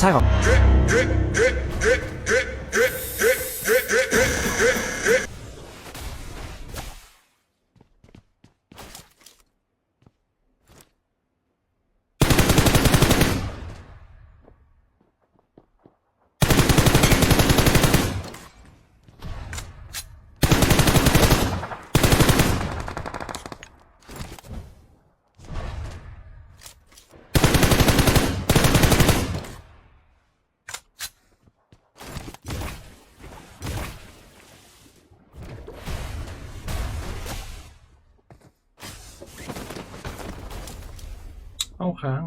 ใช่ เข้าค้าง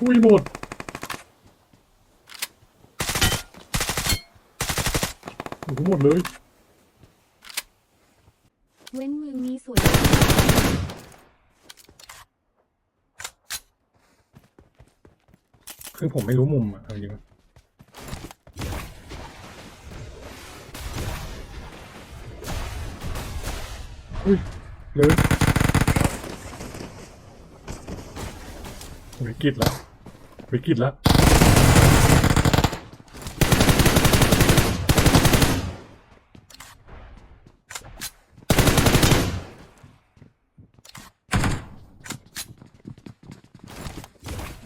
อุ้ยหมดโอ้โหหมดเลย เว้นมือนี้สวย คือผมไม่รู้มุมอะเอาจริงๆ อุ้ยเลยวิกฤตแล้ววิกฤตแล้ว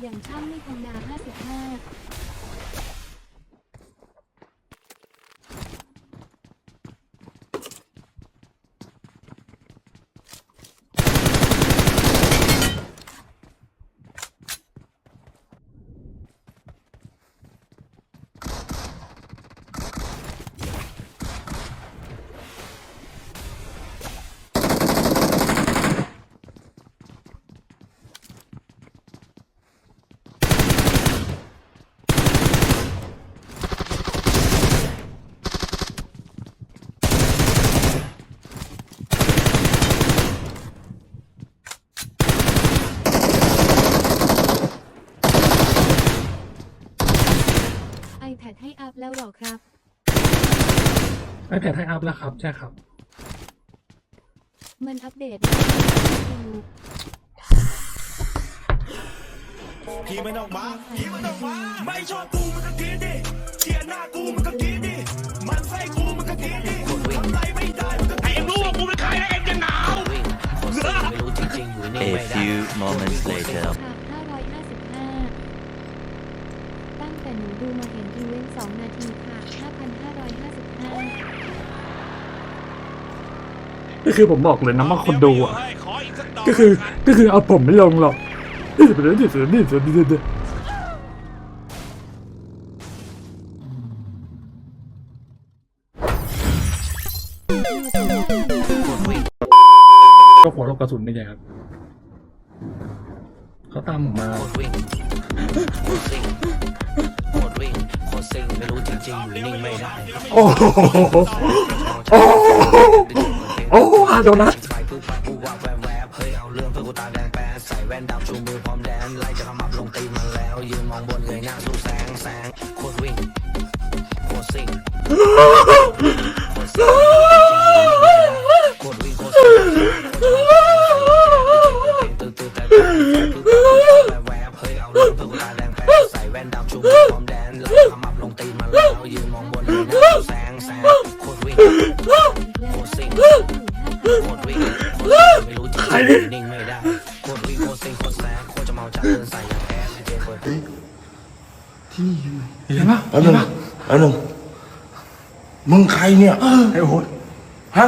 อย่างช่างไม่ทำนา 55 iPad ให้อัพแล้วเหรอครับไอแพดให้อัพแล้วครับ ใช่ครับ มันอัปเดตพี่ไม่ต้องมาพี่ไม่ต้องมาไม่ชอบกูมันก็กรีดดิเชียร์หน้ากูมันก็กรีดดิมันไส้กูมันก็กรีดดิทำไรไม่ได้มันก็ไอ้เอ็งรู้ว่ากูเป็นใครแล้วเอ็งจะหนาวไม่รู้จริงๆอยู่นี่ A ไม่ได้ few moments later. ค่ะ555 ตั้งแต่ หนูดูมาเห็นอีเวนต์2นาทีค่ะ 5,555 ก็คือผมบอกเลยนะว่าคนดูอะขออีกสักดอกก็คือก็คือเอาผมไม่ลงหรอกนี่เป็นเรื่องที่สุดนี่สุดนี่สุดก็หัวลบกระสุนนี่ไงครับ เขาตามผมมา โคตรวิ่งโคตรซิงไม่รู้จริงๆอยู่นิ่งไม่ได้โอ้โหโอ้โหโอ้โหอาโดนัทไฟปุ๊บปั๊บปุ๊บวับแวบแวบเฮ้ยเอาเรื่องเพื่อกูตาแดงแปดใส่แว่นดำชูมือพร้อมแดนไล่จะขมับลงตีมันแล้วยืนมองบนเงยหน้าสู้แสงแสงโคตรวิ่งโคตรซิงโคตรซิ่งโคตรวิ่งโคตรซิ่ง วิ่งโคตรซิ่งโคตรวิ่งไม่รู้จริงๆนิ่งไม่ได้โคตรวิ่งโคตรซิ่งโคตรแซงโคตรจะเมาจัดเดินใส่อย่างแอดเจนเปิดเห็นปะอันหนึ่งอันหนึ่งมึงใครเนี่ยไอ้โหดฮะ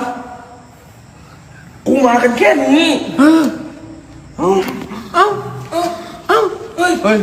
กูมากันแค่นี้เอ้าเอ้าเอ้าเฮ้ยเฮ้ย